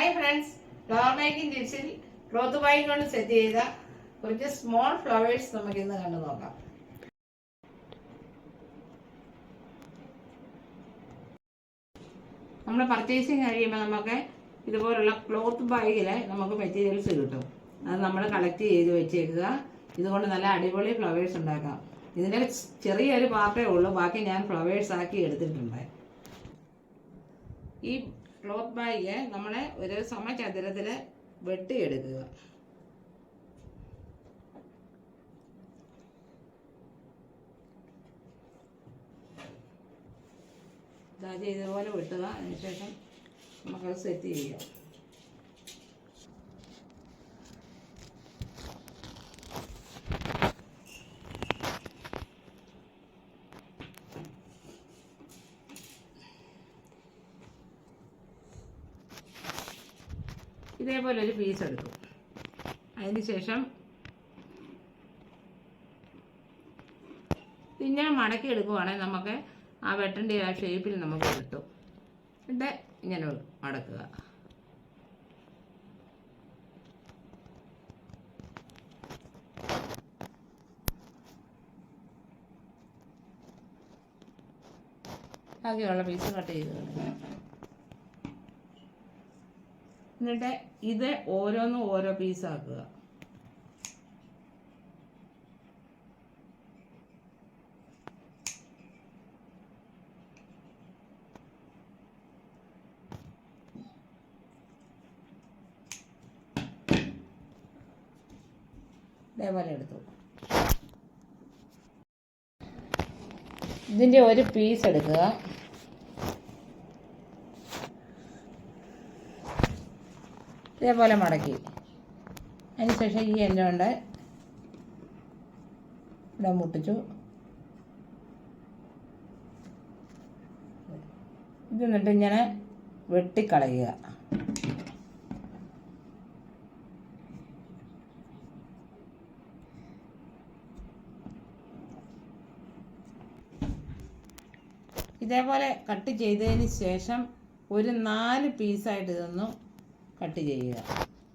Hi friends flower making ടിപ്സിൽ cloth by കൊണ്ട് set ചെയ്ത കുറച്ച് സ്മോൾ ഫ്ലവേഴ്സ് നമുക്ക് ഇന്ന് കണ്ടു നോക്കാം. നമ്മൾ പർച്ചേസിങ് കഴിയുമ്പോൾ നമുക്ക് ഇതുപോലുള്ള ക്ലോത്ത് ബാഗിൽ നമുക്ക് മെറ്റീരിയൽസ് കിട്ടും. അത് നമ്മൾ കളക്ട് ചെയ്ത് വെച്ചേക്കുക. ഇതുകൊണ്ട് നല്ല അടിപൊളി ഫ്ലവേഴ്സ് ഉണ്ടാക്കാം. ഇതിന്റെ ചെറിയൊരു പാർട്ടേ ഉള്ളൂ ബാക്കി ഞാൻ ഫ്ലവേഴ്സ് ആക്കി എടുത്തിട്ടുണ്ട്. ഈ ക്ലോത്ത് ബാഗ് നമ്മൾ ഒരു സമചതുരത്തിൽ വെട്ടിയെടുക്കുക. ഇതാ ഇതുപോലെ വെട്ടുക. അതിനുശേഷം നമുക്കത് സെറ്റ് ചെയ്യാം ഇതേപോലെ ഒരു പീസ് എടുക്കും അതിന് ശേഷം പിന്നെ മടക്കി എടുക്കുവാണെങ്കിൽ നമുക്ക് ആ വെട്ടന്റെ ആ ഷേപ്പിൽ നമുക്ക് കിട്ടും എന്നിട്ട് ഇങ്ങനെ മടക്കുക. ബാക്കിയുള്ള പീസ് കട്ട് ചെയ്ത് കളയുക. എന്നിട്ട് ഇത് ഓരോന്നും ഓരോ പീസാക്കുക ഇതേപോലെ എടുത്തു. ഇതിന്റെ ഒരു പീസ് എടുക്കുക. ഇതേപോലെ മടക്കി. അതിനുശേഷം ഈ എല്ലാം കൊണ്ട് ഇവിടെ മുട്ടിച്ചു. ഇത് എന്നിട്ട് ഇങ്ങനെ വെട്ടിക്കളയുക. ഇതേപോലെ കട്ട് ചെയ്തതിന് ശേഷം ഒരു നാല് പീസായിട്ട് ഇതൊന്ന് കട്ട് ചെയ്യുക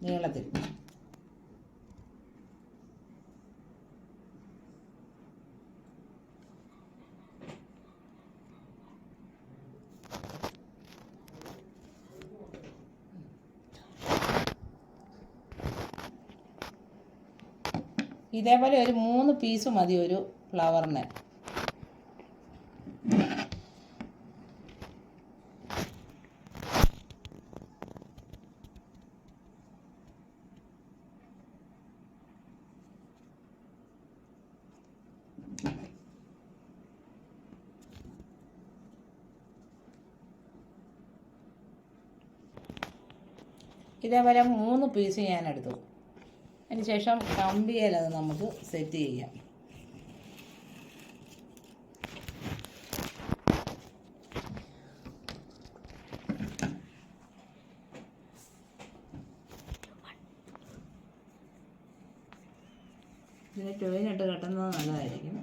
നീളത്തിൽ. ഇതേപോലെ ഒരു മൂന്ന് പീസ് മതി ഒരു ഫ്ലവറിന് ഇതേപോലെ മൂന്ന് പീസ് ഞാൻ എടുത്തു അതിനുശേഷം കമ്പിയിൽ അത് നമുക്ക് സെറ്റ് ചെയ്യാം. ഇതിന് ടോയിനിട്ട് കെട്ടുന്നത് നല്ലതായിരിക്കും.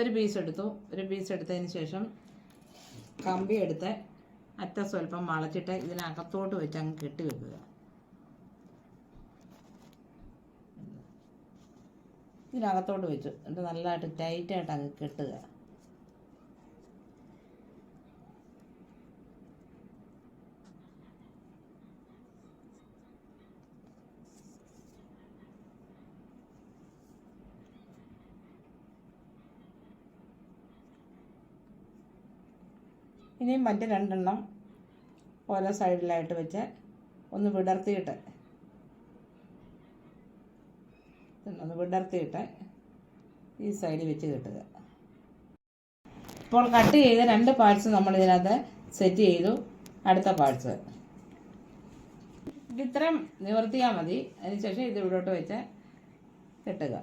ഒരു പീസ് എടുത്തു. ഒരു പീസ് എടുത്തതിന് ശേഷം കമ്പി എടുത്ത് അറ്റ സ്വല്പം വളച്ചിട്ട് ഇതിനകത്തോട്ട് വെച്ച് അങ്ങ് കെട്ടി വെക്കുക. ഇതിനകത്തോട്ട് വെച്ചു. എന്നിട്ട് നല്ലതായിട്ട് ടൈറ്റായിട്ട് അങ്ങ് കെട്ടുക. ഇനിയും മറ്റ് രണ്ടെണ്ണം ഓരോ സൈഡിലായിട്ട് വെച്ച് ഒന്ന് വിടർത്തിയിട്ട്. ഒന്ന് വിടർത്തിയിട്ട് ഈ സൈഡിൽ വെച്ച് കെട്ടുക. ഇപ്പോൾ കട്ട് ചെയ്ത രണ്ട് പാർട്സ് നമ്മൾ ഇതിനകത്ത് സെറ്റ് ചെയ്തു. അടുത്ത പാർട്സ്. ഇത്രയും നിവർത്തിയാൽ മതി. അതിനുശേഷം ഇത് ഇവിടോട്ട് വെച്ച് കെട്ടുക.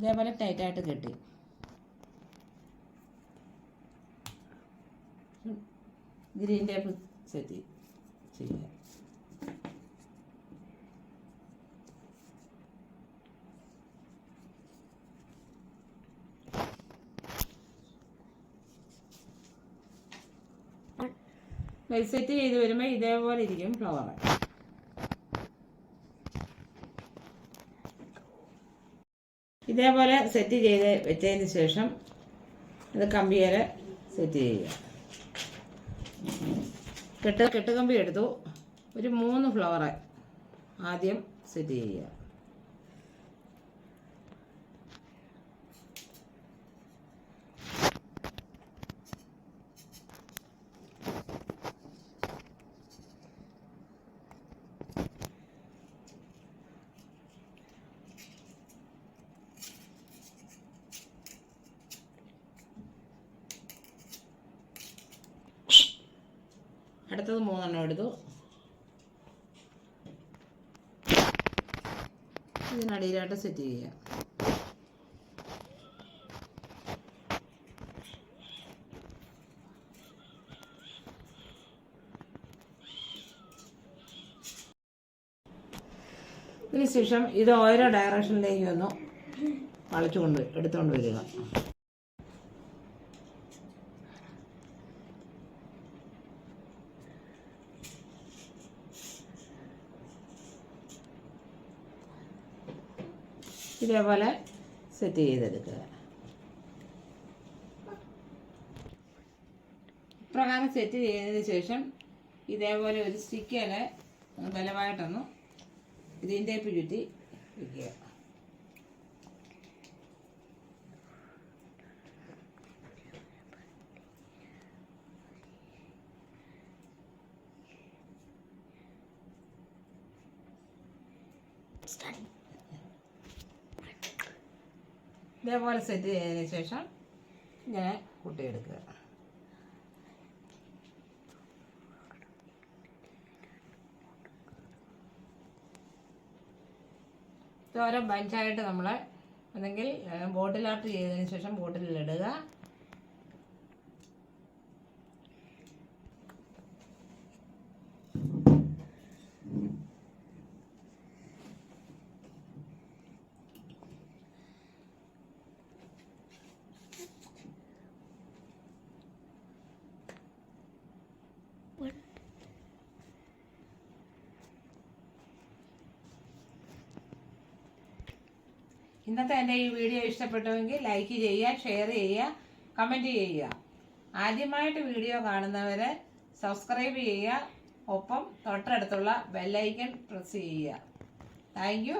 ഇതേപോലെ ടൈറ്റായിട്ട് കെട്ടി. ഗ്രീൻ ടേപ്പ് സെറ്റ് ചെയ്യുക സെറ്റ് ചെയ്ത് വരുമ്പോൾ ഇതേപോലെ ഇരിക്കും ഫ്ലവർ ഇതേപോലെ സെറ്റ് ചെയ്ത് വെച്ചതിന് ശേഷം ഇത് കമ്പിയേൽ സെറ്റ് ചെയ്യുക. കെട്ട് കെട്ടുകമ്പി എടുത്തു. ഒരു മൂന്ന് ഫ്ലവർ ആദ്യം സെറ്റ് ചെയ്യുക. അടുത്തത് മൂന്നെണ്ണം എടുത്തു. ഇതിനടിയിലായിട്ട് സെറ്റ് ചെയ്യുക. ഇതിന് ശേഷം ഇത് ഓരോ ഡയറക്ഷനിലേക്ക് ഒന്ന് വളച്ചുകൊണ്ട് എടുത്തുകൊണ്ട് വരിക. ഇതേപോലെ സെറ്റ് ചെയ്തെടുക്കുക. ഇപ്രകാരം സെറ്റ് ചെയ്തതിന് ശേഷം ഇതേപോലെ ഒരു സ്റ്റിക്കല ബലമായിട്ടൊന്ന് ഇതിന്റെ ചുറ്റി വയ്ക്കുക ഇതേപോലെ സെറ്റ് ചെയ്തതിന് ശേഷം ഇങ്ങനെ കൂട്ടിയെടുക്കുക. ഓരോ ബഞ്ചായിട്ട് നമ്മൾ അല്ലെങ്കിൽ ബോട്ടിൽ ആർട്ട് ചെയ്തതിന് ശേഷം ബോട്ടിലിടുക ഇന്നത്തെ എന്റെ ഈ വീഡിയോ ഇഷ്ടപ്പെട്ടുവെങ്കിൽ ലൈക്ക് ചെയ്യുക ഷെയർ ചെയ്യുക കമന്റ് ചെയ്യുക. ആദ്യമായിട്ട് വീഡിയോ കാണുന്നവരെ സബ്സ്ക്രൈബ് ചെയ്യുക. ഒപ്പം തൊട്ടടുത്തുള്ള ബെല്ലൈക്കൺ പ്രസ് ചെയ്യുക. താങ്ക്